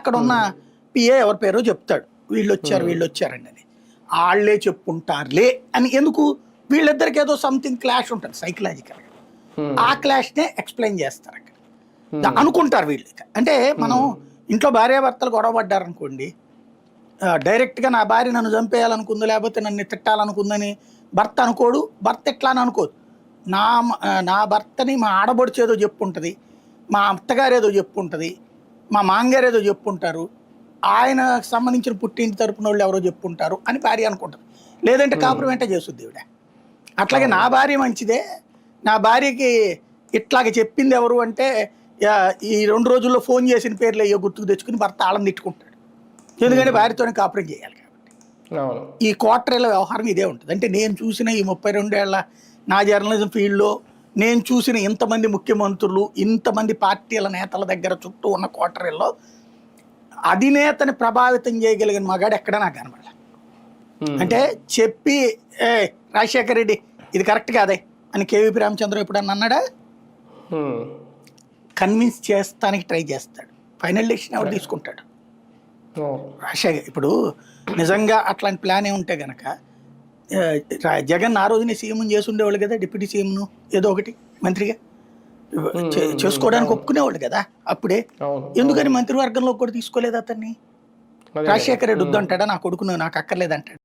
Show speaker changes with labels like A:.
A: అక్కడ ఉన్న పిఏ ఎవరి పేరో చెప్తాడు. వీళ్ళు వచ్చారు వీళ్ళు వచ్చారండి అని. వాళ్ళే చెప్పుంటారులే అని ఎందుకు? వీళ్ళిద్దరికి ఏదో సంథింగ్ క్లాష్ ఉంటుంది సైకలాజికల్గా. ఆ క్లాష్నే ఎక్స్ప్లెయిన్ చేస్తారు అక్కడ. అనుకుంటారు వీళ్ళు. అంటే మనం ఇంట్లో భార్యాభర్తలు గొడవ పడ్డారు అనుకోండి డైరెక్ట్గా నా భార్య నన్ను చంపేయాలనుకుంది లేకపోతే నన్ను తిట్టాలనుకుందని భర్త అనుకోడు భర్త ఎట్లా అని అనుకోదు. నా నా భర్తని మా ఆడబడుచు ఏదో చెప్పుంటుంది మా అత్తగారు ఏదో చెప్పుంటుంది మా మాంగారు ఏదో చెప్పుంటారు. ఆయనకు సంబంధించిన పుట్టింటి తరపున వాళ్ళు ఎవరో చెప్పుంటారు అని భార్య అనుకుంటారు లేదంటే కాపురం వెంట చేస్తుంది ఈవిడ. అట్లాగే నా భార్య మంచిదే. నా భార్యకి ఇట్లాగే చెప్పింది ఎవరు అంటే ఈ రెండు రోజుల్లో ఫోన్ చేసిన పేర్లు అయ్యో గుర్తుకు తెచ్చుకుని భర్త ఆళ్ళని తిట్టుకుంటాడు. ఎందుకంటే భార్యతోనే కాపురం చేయాలి కాబట్టి. ఈ క్వార్టర్ల వ్యవహారం ఇదే ఉంటుంది. అంటే నేను చూసిన ఈ ముప్పై రెండేళ్ళ నా జర్నలిజం ఫీల్డ్లో నేను చూసిన ఇంతమంది ముఖ్యమంత్రులు ఇంతమంది పార్టీల నేతల దగ్గర చుట్టూ ఉన్న క్వార్టర్లో అధినేతని ప్రభావితం చేయగలిగిన మగాడు ఎక్కడ నాకు కనబడాలి. అంటే చెప్పి ఏ రాజశేఖర రెడ్డి ఇది కరెక్ట్ కాదే? అని కేవీపీ రామచంద్ర ఎప్పుడన్నా అన్నాడా. కన్విన్స్ చేస్తానికి ట్రై చేస్తాడు. ఫైనల్ డెసిషన్ ఎవరు తీసుకుంటాడు? రాజశేఖర్ ఇప్పుడు నిజంగా అట్లాంటి ప్లాన్ ఏ ఉంటే గనక జగన్ ఆ రోజునే సీఎం చేసి ఉండేవాళ్ళు కదా డిప్యూటీ సీఎంను ఏదో ఒకటి మంత్రిగా. చేసుకోవడానికి ఒప్పుకునేవాళ్ళు కదా అప్పుడే. ఎందుకని మంత్రివర్గంలో కూడా తీసుకోలేదు అతన్ని? రాజశేఖర రెడ్డి వద్దంటాడా? నా కొడుకును నాకు అక్కర్లేదంటాడు.